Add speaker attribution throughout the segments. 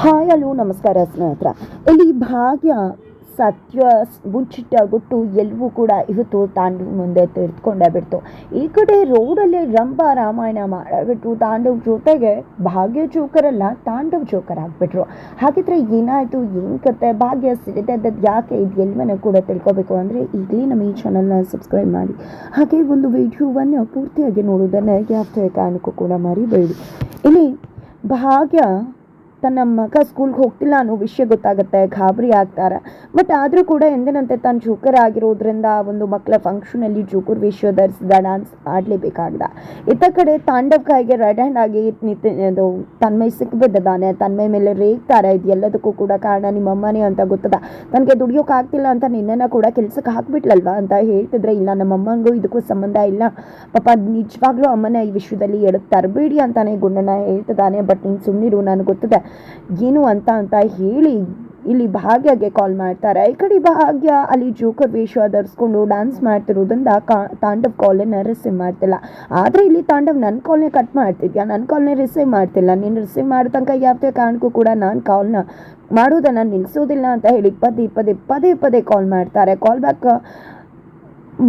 Speaker 1: Hi, hello, ನಮಸ್ಕಾರ ಸ್ನೇಹಿತರ. ಇಲ್ಲಿ ಭಾಗ್ಯ, ಸತ್ಯ ಗುಟ್ಟು ಎಲ್ಲವೂ ಕೂಡ ಇವತ್ತು ತಾಂಡವ ಮುಂದೆ ತೆರೆದುಕೊಂಡೇ ಬಿಡ್ತು. ಈ ಕಡೆ ರೋಡಲ್ಲಿ ರಂಭ ರಾಮಾಯಣ ಮಾಡಿಬಿಟ್ರು ತಾಂಡವ ಜೊತೆಗೆ ಭಾಗ್ಯ ಜೋಕರಲ್ಲ ತಾಂಡವ ಜೋಕರ್ ಆಗಿಬಿಟ್ರು. ಹಾಗಿದ್ರೆ ಏನಾಯಿತು? ಏನು ಕತೆ? ಭಾಗ್ಯ ಸಿಡಿದದ್ದು ಯಾಕೆ? ಇದು ಎಲ್ಲವನ್ನೂ ಕೂಡ ತಿಳ್ಕೊಬೇಕು ಅಂದರೆ ಈಗಲೇ ನಮ್ಮ ಈ ಚಾನಲ್ನ ಸಬ್ಸ್ಕ್ರೈಬ್ ಮಾಡಿ. ಹಾಗೆ ಒಂದು ವಿಡಿಯೋವನ್ನು ಪೂರ್ತಿಯಾಗಿ ನೋಡೋದನ್ನು ಯಾವುದೇ ಕಾರಣಕ್ಕೂ ಕೂಡ ಮರಿಬೇಡಿ. ಇಲ್ಲಿ ಭಾಗ್ಯ ತನ್ನ ಮಗ ಸ್ಕೂಲ್ಗೆ ಹೋಗ್ತಿಲ್ಲ ಅನ್ನೋ ವಿಷಯ ಗೊತ್ತಾಗುತ್ತೆ, ಗಾಬರಿ ಆಗ್ತಾರೆ. ಬಟ್ ಆದರೂ ಕೂಡ ಎಂದಿನಂತೆ ತಾನು ಜೋಕರ್ ಆಗಿರೋದ್ರಿಂದ ಒಂದು ಮಕ್ಕಳ ಫಂಕ್ಷನಲ್ಲಿ ಜೋಕರ್ ವೇಷ ಧರಿಸಿದ ಡಾನ್ಸ್ ಆಡಲೇಬೇಕಾಗ್ದ. ಇತ್ತ ಕಡೆ ತಾಂಡವ್ ಕಾಯಿಗೆ ರೆಡ್ ಹ್ಯಾಂಡ್ ಆಗಿ ನಿತ್ ಅದು ತನ್ಮಯ್ ಸಿಕ್ಬಿದ್ದಾನೆ ತನ್ಮೈ ಮೇಲೆ ರೇಗ್ತಾರೆ. ಇದು ಎಲ್ಲದಕ್ಕೂ ಕೂಡ ಕಾರಣ ನಿಮ್ಮ ಅಮ್ಮನೇ ಅಂತ ಗೊತ್ತದ. ನನಗೆ ದುಡಿಯೋಕೆ ಆಗ್ತಿಲ್ಲ ಅಂತ ನಿನ್ನನ್ನು ಕೂಡ ಕೆಲಸಕ್ಕೆ ಹಾಕ್ಬಿಟ್ಲಲ್ವಾ ಅಂತ ಹೇಳ್ತಿದ್ರೆ, ಇಲ್ಲ, ನಮ್ಮ ಅಮ್ಮನಿಗೂ ಇದಕ್ಕೂ ಸಂಬಂಧ ಇಲ್ಲ. ಪಾಪ ನಿಜವಾಗ್ಲೂ ಅಮ್ಮನ ಈ ವಿಷಯದಲ್ಲಿ ಎಡಕ್ಕೆ ತರಬೇಡಿ ಅಂತಾನೆ ಗುಂಡನ ಹೇಳ್ತಿದ್ದಾನೆ. ಬಟ್ ನೀನು ಸುಮ್ಮನಿರು ನನಗೆ ಗೊತ್ತಿದೆ. ಏನು ಅಂತ ಅಂತ ಹೇಳಿ ಇಲ್ಲಿ ಭಾಗ್ಯಗೆ ಕಾಲ್ ಮಾಡ್ತಾರೆ. ಈ ಕಡೆ ಭಾಗ್ಯ ಅಲ್ಲಿ ಜೋಕರ್ ವೇಷ ಧರಿಸ್ಕೊಂಡು ಡ್ಯಾನ್ಸ್ ಮಾಡ್ತಿರೋದ್ರಿಂದ ಕಾ, ತಾಂಡವ್ ಕಾಲನ್ನ ರಿಸೀವ್ ಮಾಡ್ತಿಲ್ಲ. ಆದರೆ ಇಲ್ಲಿ ತಾಂಡವ್ ನನ್ನ ಕಾಲ್ನೇ ಕಟ್ ಮಾಡ್ತಿದ್ಯಾ? ನನ್ನ ಕಾಲ್ನೇ ರಿಸೀವ್ ಮಾಡ್ತಿಲ್ಲ. ನೀನು ರಿಸೀವ್ ಮಾಡೋ ತನಕ ಯಾವುದೇ ಕಾರಣಕ್ಕೂ ಕೂಡ ನಾನು ಕಾಲ್ನ ಮಾಡೋದನ್ನು ನಿಲ್ಲಿಸೋದಿಲ್ಲ ಅಂತ ಹೇಳಿ ಪದೇ ಪದೇ ಪದೇ ಪದೇ ಕಾಲ್ ಮಾಡ್ತಾರೆ. ಕಾಲ್ ಬ್ಯಾಕ್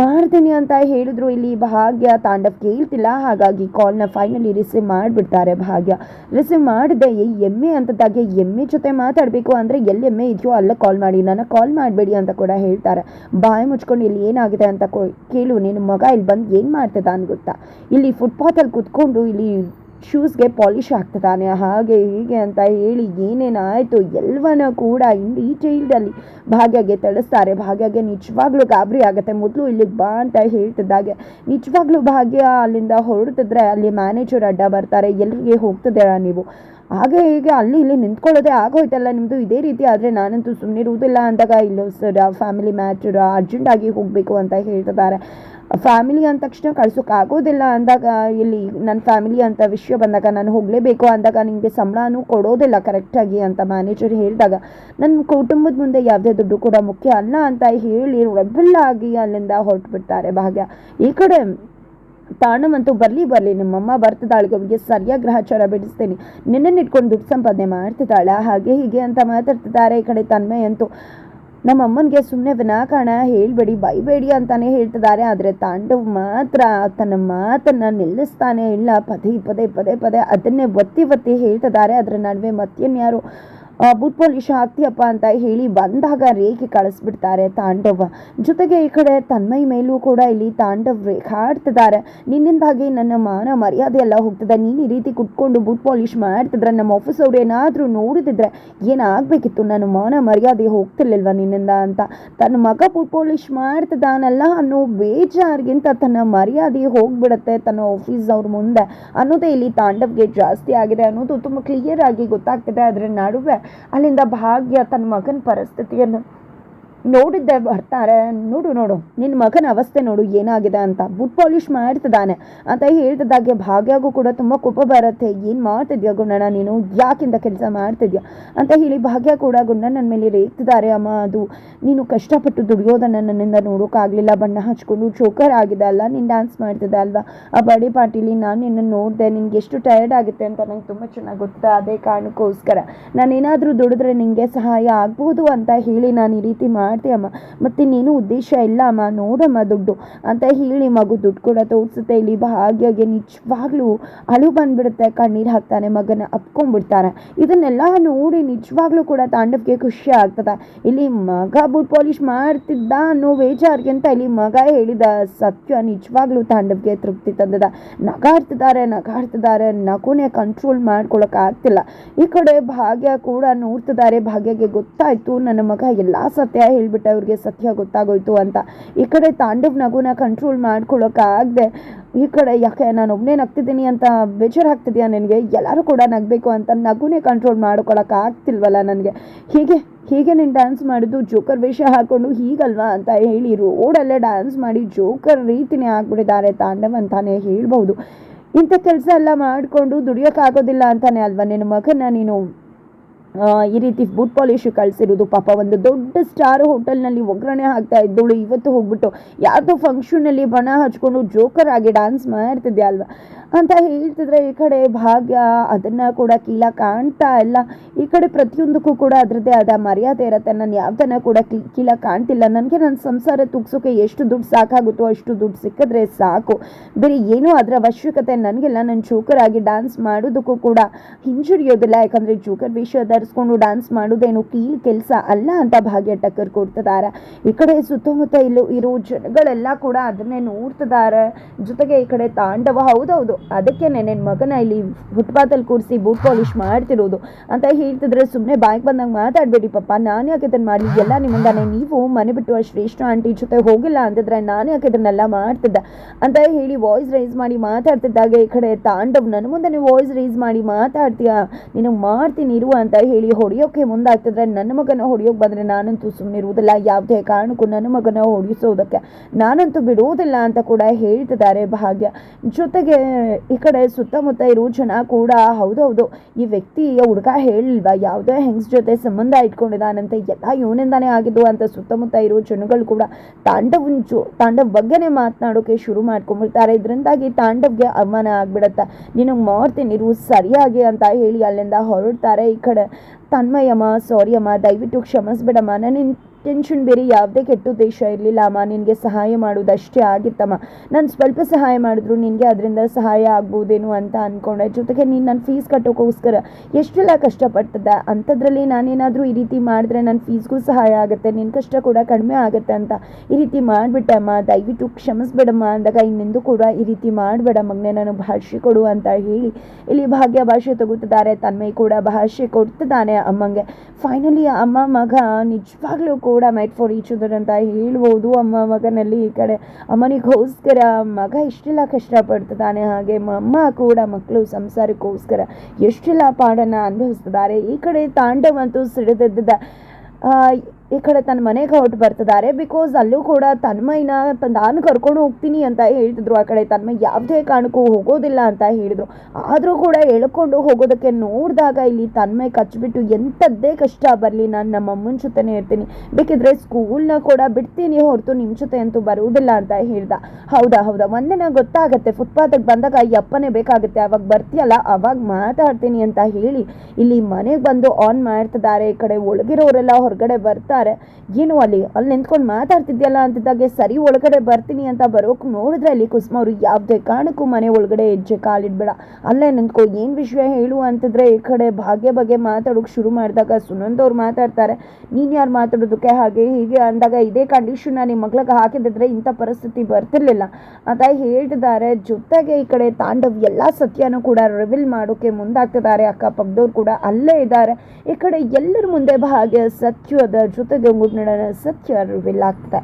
Speaker 1: ಮಾಡ್ತೀನಿ ಅಂತ ಹೇಳಿದ್ರು. ಇಲ್ಲಿ ಭಾಗ್ಯ ತಾಂಡವ್ ಕೇಳ್ತಿಲ್ಲ. ಹಾಗಾಗಿ ಕಾಲ್ನ ಫೈನಲಿ ರಿಸೀವ್ ಮಾಡಿಬಿಡ್ತಾರೆ ಭಾಗ್ಯ. ರಿಸೀವ್ ಮಾಡಿದೆ. ಎಮ್ಮೆ ಅಂತದಾಗೆ ಎಮ್ಮೆ ಜೊತೆ ಮಾತಾಡಬೇಕು ಅಂದರೆ ಎಲ್ಲಿ ಎಮ್ಮೆ ಇದೆಯೋ ಅಲ್ಲೇ ಕಾಲ್ ಮಾಡಿ. ನನ್ನ ಕಾಲ್ ಮಾಡಬೇಡಿ ಅಂತ ಕೂಡ ಹೇಳ್ತಾರೆ. ಬಾಯಿ ಮುಚ್ಕೊಂಡು ಇಲ್ಲಿ ಏನಾಗಿದೆ ಅಂತ ಕೇಳು. ನಿನ್ನ ಮಗ ಇಲ್ಲಿ ಬಂದು ಏನು ಮಾಡ್ತಿದ್ದಾನೆ ಗೊತ್ತಾ? ಇಲ್ಲಿ ಫುಟ್ಪಾತಲ್ಲಿ ಕುತ್ಕೊಂಡು ಇಲ್ಲಿ ಶೂಸ್ಗೆ ಪಾಲಿಶ್ ಆಗ್ತದಾನೆ ಹಾಗೆ ಹೀಗೆ ಅಂತ ಹೇಳಿ ಏನೇನಾಯಿತು ಎಲ್ವನ ಕೂಡ ಇನ್ ಡೀಟೇಲ್ಡಲ್ಲಿ ಭಾಗ್ಯಗೆ ತಿಳಿಸ್ತಾರೆ. ಭಾಗ್ಯಗೆ ನಿಜವಾಗ್ಲೂ ಗಾಬರಿ ಆಗುತ್ತೆ. ಮೊದಲು ಇಲ್ಲಿಗೆ ಬಾ ಅಂತ ಹೇಳ್ತಿದ್ದಾಗೆ. ನಿಜವಾಗ್ಲೂ ಭಾಗ್ಯ ಅಲ್ಲಿಂದ ಹೊರಡ್ತಿದ್ರೆ ಅಲ್ಲಿ ಮ್ಯಾನೇಜರ್ ಅಡ್ಡ ಬರ್ತಾರೆ. ಎಲ್ಲಿಗೆ ಹೋಗ್ತಿದ್ದೀರಾ ನೀವು? ಹಾಗೆ ಹೀಗೆ ಅಲ್ಲಿ ಇಲ್ಲಿ ನಿಂತ್ಕೊಳ್ಳೋದೇ ಆಗೋಯ್ತಲ್ಲ ನಿಮ್ಮದು ಇದೇ ರೀತಿ ಆದರೆ ನಾನಂತೂ ಸುಮ್ಮನೆ ಇರುವುದಿಲ್ಲ ಅಂದಾಗ ಇಲ್ಲೋ ಸರ್ ಫ್ಯಾಮಿಲಿ ಮ್ಯಾಟರ್ ಅರ್ಜೆಂಟಾಗಿ ಹೋಗಬೇಕು ಅಂತ ಹೇಳ್ತಿದ್ದಾರೆ. ಫ್ಯಾಮಿಲಿ ಅಂದ ತಕ್ಷಣ ಕಳ್ಸೋಕ್ಕಾಗೋದಿಲ್ಲ ಅಂದಾಗ ಇಲ್ಲಿ ನನ್ನ ಫ್ಯಾಮಿಲಿ ಅಂತ ವಿಷಯ ಬಂದಾಗ ನಾನು ಹೋಗಲೇಬೇಕು ಅಂದಾಗ ನಿಮಗೆ ಸಂಬಳನೂ ಕೊಡೋದಿಲ್ಲ ಕರೆಕ್ಟಾಗಿ ಅಂತ ಮ್ಯಾನೇಜರ್ ಹೇಳಿದಾಗ ನನ್ನ ಕುಟುಂಬದ ಮುಂದೆ ಯಾವುದೇ ದುಡ್ಡು ಕೂಡ ಮುಖ್ಯ ಅಲ್ಲ ಅಂತ ಹೇಳಿ ರೆಬಲ್ ಆಗಿ ಅಲ್ಲಿಂದ ಹೊರಟುಬಿಡ್ತಾರೆ ಭಾಗ್ಯ. ಈ ಕಡೆ ತಾಣವಂತೂ ಬರಲಿ ಬರಲಿ, ನಿಮ್ಮಮ್ಮ ಬರ್ತಿದ್ದಾಳೆ ಅವಳಿಗೆ ಸರಿಯಾಗಿ ಗ್ರಹಚಾರ ಬಿಡಿಸ್ತೀನಿ. ನಿನ್ನನ್ನು ಇಟ್ಕೊಂಡು ದುಡ್ಡು ಸಂಪಾದನೆ ಮಾಡ್ತಿದ್ದಾಳೆ, ಹಾಗೆ ಹೀಗೆ ಅಂತ ಮಾತಾಡ್ತಿದ್ದಾರೆ ಈ ಕಡೆ ತನ್ಮಯ ಅಂತೂ. ನಮ್ಮ ಅಮ್ಮನಿಗೆ ಸುಮ್ಮನೆ ವಿನಾಕಾರಣ ಹೇಳಬೇಡಿ, ಬೈಬೇಡಿ ಅಂತಾನೆ ಹೇಳ್ತಿದ್ದಾರೆ. ಆದರೆ ತಾಂಡವ್ ಮಾತ್ರ ತನ್ನ ಮಾತನ್ನು ನಿಲ್ಲಿಸ್ತಾನೆ ಇಲ್ಲ. ಪದೇ ಪದೇ ಪದೇ ಪದೇ ಅದನ್ನೇ ಒತ್ತಿ ಒತ್ತಿ ಹೇಳ್ತಿದ್ದಾರೆ. ಅದರ ನಡುವೆ ಮತ್ತೇನ್ಯಾರು ಬುಟ್ ಇಶಾ ಹಾಕ್ತೀಯಪ್ಪ ಅಂತ ಹೇಳಿ ಬಂದಾಗ ರೇಖೆ ಕಳಿಸ್ಬಿಡ್ತಾರೆ ತಾಂಡವ. ಜೊತೆಗೆ ಈ ಕಡೆ ತನ್ಮೈ ಮೇಲೂ ಕೂಡ ಇಲ್ಲಿ ತಾಂಡವ್ ಹಾಡ್ತಿದ್ದಾರೆ ಆಡ್ತಿದ್ದಾರೆ ನಿನ್ನಿಂದಾಗಿ ನನ್ನ ಮಾನ ಮರ್ಯಾದೆ ಎಲ್ಲ ಹೋಗ್ತದೆ. ನೀನು ಈ ರೀತಿ ಕುಟ್ಕೊಂಡು ಬುಟ್ ಪಾಲಿಶ್ ಮಾಡ್ತಿದ್ರೆ ನಮ್ಮ ಆಫೀಸ್ ಅವ್ರು ಏನಾದರೂ ನೋಡಿದ್ರೆ ಏನಾಗಬೇಕಿತ್ತು? ನನ್ನ ಮಾನ ಮರ್ಯಾದೆ ಹೋಗ್ತಿರ್ಲಿಲ್ವ ನಿನ್ನಿಂದ ಅಂತ. ತನ್ನ ಮಗ ಬುಟ್ ಪಾಲಿಶ್ ಮಾಡ್ತಿದ್ದಾನಲ್ಲ ಅನ್ನೋ ಬೇಜಾರಿಗಿಂತ ತನ್ನ ಮರ್ಯಾದೆ ಹೋಗ್ಬಿಡುತ್ತೆ ತನ್ನ ಆಫೀಸ್ ಅವ್ರ ಮುಂದೆ ಅನ್ನೋದೇ ಇಲ್ಲಿ ತಾಂಡವ್ಗೆ ಜಾಸ್ತಿ ಆಗಿದೆ ಅನ್ನೋದು ತುಂಬ ಕ್ಲಿಯರ್ ಆಗಿ ಗೊತ್ತಾಗ್ತಿದೆ. ಅದರ ನಡುವೆ ಅಲ್ಲಿಂದ ಭಾಗ್ಯ ತನ್ನ ಮಗನ ಪರಿಸ್ಥಿತಿಯನ್ನು ನೋಡಿದ್ದೆ ಬರ್ತಾರೆ, ನೋಡು ನೋಡು ನಿನ್ನ ಮಗನ ಅವಸ್ಥೆ ನೋಡು, ಏನಾಗಿದೆ ಅಂತ. ಬುಟ್ ಪಾಲಿಷ್ ಮಾಡ್ತಿದ್ದಾನೆ. ಅಂತ ಹೇಳ್ತಿದ್ದಾಗೆ, ಭಾಗ್ಯಗೂ ಕೂಡ ತುಂಬ ಕೋಪ ಬರುತ್ತೆ. ಏನು ಮಾಡ್ತಿದ್ಯಾ ಗುಂಡಣ್ಣ ನೀನು? ಯಾಕಿಂದ ಕೆಲಸ ಮಾಡ್ತಿದ್ಯಾ? ಅಂತ ಹೇಳಿ ಭಾಗ್ಯ ಕೂಡ ಗುಂಡಣ್ಣನ ಮೇಲೆ ರೇಗ್ತಿದ್ದಾರೆ, ಅಮ್ಮ, ಅದು ನೀನು ಕಷ್ಟಪಟ್ಟು ದುಡಿಯೋದನ್ನು ನನ್ನಿಂದ ನೋಡೋಕ್ಕಾಗಲಿಲ್ಲ ಬಣ್ಣ ಹಚ್ಕೊಂಡು ಚೋಕರ್ ಆಗಿದೆ ಅಲ್ಲ, ನೀನು ಡ್ಯಾನ್ಸ್ ಮಾಡ್ತಿದ್ದೆ ಅಲ್ವಾ? ಆ ಬರ್ಡೇ ಪಾರ್ಟಿಲಿ ನಾನು ನಿನ್ನನ್ನು ನೋಡಿದೆ, ನಿನಗೆ ಎಷ್ಟು ಟಯರ್ಡ್ ಆಗುತ್ತೆ ಅಂತ ನಂಗೆ ತುಂಬ ಚೆನ್ನಾಗಿ ಗೊತ್ತಿದೆ ಅದೇ ಕಾರಣಕ್ಕೋಸ್ಕರ ನಾನೇನಾದರೂ ದುಡಿದ್ರೆ ನಿನಗೆ ಸಹಾಯ ಆಗ್ಬೋದು ಅಂತ ಹೇಳಿ ನಾನು ಈ ರೀತಿ ಮಾಡ್ತೀಯಮ್ಮ? ಮತ್ತೆ ನೀನು ಉದ್ದೇಶ ಇಲ್ಲ ಅಮ್ಮ ನೋಡಮ್ಮ ದುಡ್ಡು. ಅಂತ ಹೇಳಿ ಮಗು ದುಡ್ಡು ಕೂಡ ತೋರಿಸುತ್ತೆ. ಇಲ್ಲಿ ಭಾಗ್ಯಗೆ ನಿಜವಾಗ್ಲೂ ಅಳು ಬಂದ್ಬಿಡುತ್ತೆ. ಕಣ್ಣೀರು ಹಾಕ್ತಾನೆ ಮಗನ, ಅಪ್ಕೊಂಡ್ಬಿಡ್ತಾನೆ. ಇದನ್ನೆಲ್ಲ ನೋಡಿ ನಿಜವಾಗ್ಲೂ ಕೂಡ ತಾಂಡವ್ಗೆ ಖುಷಿ ಆಗ್ತದೆ. ಇಲ್ಲಿ ಮಗ ಬುಟ್ ಪಾಲಿಶ್ ಮಾಡ್ತಿದ್ದ ಅನ್ನೋ ಬೇಜಾರ್ಗಿಂತ ಇಲ್ಲಿ ಮಗ ಹೇಳಿದ ಸತ್ಯ ನಿಜವಾಗ್ಲೂ ತಾಂಡವ್ಗೆ ತೃಪ್ತಿ ತಂದದ. ನಗಾಡ್ತಿದ್ದಾರೆ ನಗಾಡ್ತಿದ್ದಾರೆ. ನಗುನೇ ಕಂಟ್ರೋಲ್ ಮಾಡ್ಕೊಳಕ್ ಆಗ್ತಿಲ್ಲ. ಈ ಕಡೆ ಭಾಗ್ಯ ಕೂಡ ನೋಡ್ತಿದ್ದಾರೆ. ಭಾಗ್ಯಗೆ ಗೊತ್ತಾಯ್ತು, ನನ್ನ ಮಗ ಎಲ್ಲ ಸತ್ಯ ಹೇಳ್ಬಿಟ್ಟೆ ಅವ್ರಿಗೆ ಸತ್ಯ ಗೊತ್ತಾಗೋಯ್ತು ಅಂತ. ಈ ಕಡೆ ತಾಂಡವ್ ನಗುನ ಕಂಟ್ರೋಲ್ ಮಾಡ್ಕೊಳಕ್ಕಾಗದೆ ಈ ಕಡೆ ಯಾಕೆ ನಾನು ಒಬ್ಬನೇ ನಗ್ತಿದ್ದೀನಿ ಅಂತ ಬೇಜಾರು ಆಗ್ತಿದ್ಯಾ ನನಗೆ? ಎಲ್ಲರೂ ಕೂಡ ನಗಬೇಕು ಅಂತ ನಗುನೇ ಕಂಟ್ರೋಲ್ ಮಾಡ್ಕೊಳಕ್ಕೆ ಆಗ್ತಿಲ್ವಲ್ಲ ನನಗೆ? ಹೀಗೆ ಹೀಗೆ ನೀನು ಡ್ಯಾನ್ಸ್ ಮಾಡಿದ್ದು ಜೋಕರ್ ವೇಷ ಹಾಕ್ಕೊಂಡು ಹೀಗಲ್ವಾ ಅಂತ ಹೇಳಿ ರೋಡಲ್ಲೇ ಡ್ಯಾನ್ಸ್ ಮಾಡಿ ಜೋಕರ್ ರೀತಿನೇ ಆಗ್ಬಿಟ್ಟಿದ್ದಾರೆ ತಾಂಡವ್ ಅಂತಾನೆ ಹೇಳ್ಬೋದು ಇಂಥ ಕೆಲಸ ಎಲ್ಲ ಮಾಡಿಕೊಂಡು ದುಡಿಯೋಕ್ಕಾಗೋದಿಲ್ಲ ಅಂತಾನೆ ಅಲ್ವಾ ನಿನ್ನ ಮಗನ ನೀನು? ಈ ರೀತಿ ಬೂಟ್ ಪಾಲಿಶು ಕಳಿಸಿರೋದು. ಪಾಪ ಒಂದು ದೊಡ್ಡ ಸ್ಟಾರ್ ಹೋಟೆಲ್ನಲ್ಲಿ ಒಗ್ಗರಣೆ ಹಾಕ್ತಾ ಇದ್ದವಳು ಇವತ್ತು ಹೋಗ್ಬಿಟ್ಟು ಯಾವುದೋ ಫಂಕ್ಷನಲ್ಲಿ ಬಣ ಹಚ್ಕೊಂಡು ಜೋಕರ್ ಆಗಿ ಡ್ಯಾನ್ಸ್ ಮಾಡ್ತಿದ್ದೆ ಅಲ್ವಾ? ಅಂತ ಹೇಳ್ತಿದ್ರೆ ಈ ಕಡೆ ಭಾಗ್ಯ, ಅದನ್ನು ಕೂಡ ಕೀಲ ಕಾಣ್ತಾ ಇಲ್ಲ. ಈ ಕಡೆ ಪ್ರತಿಯೊಂದಕ್ಕೂ ಕೂಡ ಅದರದ್ದೇ ಆದ ಮರ್ಯಾದೆ ಇರುತ್ತೆ. ನಾನು ಯಾವ್ದನ್ನ ಕೂಡ ಕೀಲ ಕಾಣ್ತಿಲ್ಲ. ನನಗೆ ನನ್ನ ಸಂಸಾರ ತುಗ್ಸೋಕೆ ಎಷ್ಟು ದುಡ್ಡು ಸಾಕಾಗುತ್ತೋ ಅಷ್ಟು ದುಡ್ಡು ಸಿಕ್ಕಿದ್ರೆ ಸಾಕು. ಬೇರೆ ಏನೂ ಅದರ ಅವಶ್ಯಕತೆ ನನಗೆಲ್ಲ. ನಾನು ಜೋಕರ್ ಆಗಿ ಡ್ಯಾನ್ಸ್ ಮಾಡೋದಕ್ಕೂ ಕೂಡ ಹಿಂಜರಿಯೋದಿಲ್ಲ. ಯಾಕಂದರೆ ಜೋಕರ್ ವೇಷ ಧರಿಸ್ಕೊಂಡು ಡಾನ್ಸ್ ಮಾಡೋದೇನು ಕೀಲ್ ಕೆಲಸ ಅಲ್ಲ ಅಂತ ಭಾಗ್ಯ ಟಕ್ಕರ್ ಕೊಡ್ತಿದ್ದಾರೆ ಈ ಕಡೆ ಸುತ್ತಮುತ್ತ ಇಲ್ಲೂ ಇರೋ ಜನಗಳೆಲ್ಲ ಕೂಡ ಅದನ್ನೇ ನೋಡ್ತಿದ್ದಾರೆ ಜೊತೆಗೆ ಈ ಕಡೆ ತಾಂಡವ, ಹೌದೌದು. ಅದಕ್ಕೆ ನೆನೆ ಮಗನ ಇಲ್ಲಿ ಫುಟ್ಪಾತಲ್ಲಿ ಕೂರಿಸಿ ಬೂಟ್ ಪಾಲಿಶ್ ಮಾಡ್ತಿರೋದು ಅಂತ ಹೇಳ್ತಿದ್ರೆ ಸುಮ್ಮನೆ ಬಾಯ್ಗೆ ಬಂದಾಗ ಮಾತಾಡಬೇಡಿ ಪಪ್ಪ ನಾನು ಯಾಕೆ ಇದನ್ನು ಮಾಡಲಿ? ಎಲ್ಲ ನಿಮ್ಮಿಂದಾನೆ. ನೀವು ಮನೆ ಬಿಟ್ಟು ಆ ಶ್ರೇಷ್ಠ ಆಂಟಿ ಜೊತೆ ಹೋಗಿಲ್ಲ ಅಂತಿದ್ರೆ ನಾನು ಯಾಕೆ ಇದನ್ನೆಲ್ಲ ಮಾಡ್ತಿದ್ದೆ? ಅಂತ ಹೇಳಿ ವಾಯ್ಸ್ ರೈಸ್ ಮಾಡಿ ಮಾತಾಡ್ತಿದ್ದಾಗ ಈ ಕಡೆ ತಾಂಡವ್. ನನ್ನ ಮುಂದೆ ನೀವು ವಾಯ್ಸ್ ರೈಸ್ ಮಾಡಿ ಮಾತಾಡ್ತೀಯಾ? ನಿನಗೆ ಮಾಡ್ತೀನಿ ಇರು ಅಂತ ಹೊಡೆಯೋಕೆ ಮುಂದಾಗ್ತಿದ್ರೆ ನನ್ನ ಮಗನ ಹೊಡೆಯೋಕೆ ಬಂದರೆ ನಾನಂತೂ ಸುಮ್ಮನೆ ಇರುವುದಿಲ್ಲ. ಯಾವುದೇ ಕಾರಣಕ್ಕೂ ನನ್ನ ಮಗನ ಹೊಡಿಸೋದಕ್ಕೆ ನಾನಂತೂ ಬಿಡುವುದಿಲ್ಲ ಅಂತ ಕೂಡ ಹೇಳ್ತಿದ್ದಾರೆ ಭಾಗ್ಯ. ಜೊತೆಗೆ ಈ ಕಡೆ ಸುತ್ತಮುತ್ತ ಇರೋ ಜನ ಕೂಡ ಹೌದೌದು ಈ ವ್ಯಕ್ತಿ ಹುಡುಗ ಹೇಳಿಲ್ವಾ? ಯಾವುದೇ ಹೆಂಗ್ಸ್ ಜೊತೆ ಸಂಬಂಧ ಇಟ್ಕೊಂಡಿದ್ದಾನಂತೆ? ಎಲ್ಲ ಇವನಿಂದಾನೇ ಆಗಿದ್ದು ಅಂತ ಸುತ್ತಮುತ್ತ ಇರೋ ಜನಗಳು ಕೂಡ ತಾಂಡವನ್ ತಾಂಡವ ತಾಂಡವ್ ಬಗ್ಗೆನೇ ಮಾತನಾಡೋಕೆ ಶುರು ಮಾಡ್ಕೊಂಡ್ಬಿಡ್ತಾರೆ ಇದರಿಂದಾಗಿ ತಾಂಡವ್ಗೆ ಅವಮಾನ ಆಗ್ಬಿಡತ್ತೆ. ನಿನಗೆ ಮಾಡ್ತೀನಿ, ಇರು, ಸರಿಯಾಗಿ ಅಂತ ಹೇಳಿ ಅಲ್ಲಿಂದ ಹೊರಡ್ತಾರೆ ಈ ಕಡೆ. ತನ್ಮಯಮ್ಮ ಸಾರಿ ಅಮ್ಮ ದಯವಿಟ್ಟು ಕ್ಷಮಿಸ್ಬಿಡಮ್ಮ ನನ್ನ ಟೆನ್ಷನ್ ಬೇರೆ ಯಾವುದೇ ಕೆಟ್ಟ ಉದ್ದೇಶ ಇರಲಿಲ್ಲ. ಅಮ್ಮ, ನಿನಗೆ ಸಹಾಯ ಮಾಡೋದಷ್ಟೇ ಆಗಿತ್ತಮ್ಮ. ನಾನು ಸ್ವಲ್ಪ ಸಹಾಯ ಮಾಡಿದ್ರು ನಿನಗೆ, ಅದರಿಂದ ಸಹಾಯ ಆಗ್ಬೋದೇನು ಅಂತ ಅಂದ್ಕೊಂಡೆ ಜೊತೆಗೆ ನೀನು ನನ್ನ ಫೀಸ್ ಕಟ್ಟೋಕ್ಕೋಸ್ಕರ ಎಷ್ಟೆಲ್ಲ ಕಷ್ಟಪಡ್ತದೆ? ಅಂಥದ್ರಲ್ಲಿ ನಾನೇನಾದರೂ ಈ ರೀತಿ ಮಾಡಿದ್ರೆ ನನ್ನ ಫೀಸ್ಗೂ ಸಹಾಯ ಆಗುತ್ತೆ ನಿನ್ನ ಕಷ್ಟ ಕೂಡ ಕಡಿಮೆ ಆಗುತ್ತೆ ಅಂತ ಈ ರೀತಿ ಮಾಡಿಬಿಟ್ಟೆ ಅಮ್ಮ. ದಯವಿಟ್ಟು ಕ್ಷಮಿಸ್ಬೇಡಮ್ಮ ಅಂದಾಗ ಇನ್ನೆಂದು ಕೂಡ ಈ ರೀತಿ ಮಾಡಬೇಡ ಮಗನೇ, ನನಗೆ ಭಾಷೆ ಕೊಡು ಅಂತ ಹೇಳಿ. ಇಲ್ಲಿ ಭಾಗ್ಯ ಭಾಷೆ ತಗೋತಿದ್ದಾರೆ ತನ್ಮೈ ಕೂಡ ಭಾಷೆ ಕೊಡ್ತಿದ್ದಾನೆ ಅಮ್ಮಂಗೆ. ಫೈನಲಿ ಅಮ್ಮ ಮಗ ನಿಜವಾಗ್ಲೂ ಮೆಟ್ ಫಾರ್ ಈಚ್ ಅದರ್ ಅಂತ ಹೇಳ್ಬೋದು. ಅಮ್ಮ ಮಗನಲ್ಲಿ ಈ ಕಡೆ ಅಮ್ಮನಿಗೋಸ್ಕರ ಮಗ ಎಷ್ಟೆಲ್ಲ ಕಷ್ಟಪಡ್ತಿದ್ದಾನೆ ಹಾಗೆ ಅಮ್ಮ ಕೂಡ ಮಕ್ಕಳು ಸಂಸಾರಕ್ಕೋಸ್ಕರ ಎಷ್ಟೆಲ್ಲ ಪಾಡನ್ನು ಅನುಭವಿಸ್ತಿದ್ದಾರೆ ಈ ಕಡೆ ತಾಂಡವಂತೂ ಸಿಡಿದಿದ್ದ ಈ ಕಡೆ ತನ್ನ ಮನೆಗೆ ಹೊರಟು ಬರ್ತಿದ್ದಾರೆ. ಬಿಕಾಸ್ ಅಲ್ಲೂ ಕೂಡ ತನ್ಮಯ್ನ ತಾನು ನಾನು ಕರ್ಕೊಂಡು ಹೋಗ್ತೀನಿ ಅಂತ ಹೇಳ್ತಿದ್ರು. ಆ ಕಡೆ ತನ್ಮಯ್ ಯಾವುದೇ ಕಾರಣಕ್ಕೂ ಹೋಗೋದಿಲ್ಲ ಅಂತ ಹೇಳಿದ್ರು. ಆದರೂ ಕೂಡ ಎಳ್ಕೊಂಡು ಹೋಗೋದಕ್ಕೆ ನೋಡಿದಾಗ ಇಲ್ಲಿ ತನ್ಮಯ್ ಕಚ್ಚಿಬಿಟ್ಟು ಎಂಥದ್ದೇ ಕಷ್ಟ ಬರಲಿ, ನಾನು ನಮ್ಮ ಅಮ್ಮನ ಜೊತೆನೇ ಇರ್ತೀನಿ. ಬೇಕಿದ್ರೆ ಸ್ಕೂಲ್ನ ಕೂಡ ಬಿಡ್ತೀನಿ ಹೊರತು ನಿಮ್ಮ ಜೊತೆ ಅಂತೂ ಬರುವುದಿಲ್ಲ ಅಂತ ಹೇಳ್ದ. ಹೌದಾ ಹೌದಾ? ಒಂದಿನ ಗೊತ್ತಾಗತ್ತೆ. ಫುಟ್ಪಾತಕ್ಕೆ ಬಂದಾಗ ಈ ಅಪ್ಪನೇ ಬೇಕಾಗುತ್ತೆ. ಅವಾಗ ಬರ್ತೀಯಲ್ಲ, ಅವಾಗ ಮಾತಾಡ್ತೀನಿ ಅಂತ ಹೇಳಿ ಇಲ್ಲಿ ಮನೆಗೆ ಬಂದು ಆನ್ ಮಾಡ್ತಿದ್ದಾರೆ. ಈ ಕಡೆ ಒಳಗಿರೋರೆಲ್ಲ ಹೊರಗಡೆ ಬರ್ತಾರೆ ಏನು ಅಲ್ಲಿ? ಅಲ್ಲಿ ನಿಂತ್ಕೊಂಡು ಮಾತಾಡ್ತಿದ್ಯಲ್ಲ ಅಂತಿದ್ದಾಗೆ ಸರಿ ಒಳಗಡೆ ಬರ್ತೀನಿ ಅಂತ ಬರೋಕೆ ನೋಡಿದ್ರೆ ಅಲ್ಲಿ ಕುಸುಮ ಅವರು ಯಾವುದೇ ಕಾರಣಕ್ಕೂ ಮನೆ ಒಳಗಡೆ ಹೆಜ್ಜೆ ಕಾಲಿಡ್ಬೇಡ. ಅಲ್ಲೇ ನಿಂತ್ಕೊ, ಏನು ವಿಷಯ ಹೇಳು ಅಂತಿದ್ರೆ ಈ ಕಡೆ ಭಾಗ್ಯ ಬಗ್ಗೆ ಮಾತಾಡೋಕೆ ಶುರು ಮಾಡಿದಾಗ ಸುನಂದ್ ಅವ್ರು ಮಾತಾಡ್ತಾರೆ. ನೀನು ಯಾರು ಮಾತಾಡೋದಕ್ಕೆ? ಹಾಗೆ ಹೀಗೆ ಅಂದಾಗ ಇದೇ ಕಂಡೀಷನ್ನ ನಿಮ್ಮ ಮಗಳಿಗೆ ಹಾಕಿದ್ರೆ ಇಂಥ ಪರಿಸ್ಥಿತಿ ಬರ್ತಿರ್ಲಿಲ್ಲ. ಅಂತ ಹೇಳ್ತಿದ್ದಾರೆ, ಜೊತೆಗೆ ಈ ಕಡೆ ತಾಂಡವ್ ಎಲ್ಲ ಸತ್ಯನೂ ಕೂಡ ರಿವೀಲ್ ಮಾಡೋಕೆ ಮುಂದಾಗ್ತಿದ್ದಾರೆ. ಅಕ್ಕಪಕ್ಕದವ್ರು ಕೂಡ ಅಲ್ಲೇ ಇದ್ದಾರೆ. ಈ ಕಡೆ ಎಲ್ಲರ ಮುಂದೆ ಭಾಗ್ಯ ಸತ್ಯದ ಜೊತೆಗೆ ಮುನ್ನಡೆನ ಸತ್ಯ ರಿವಿಲ್ ಆಗ್ತದೆ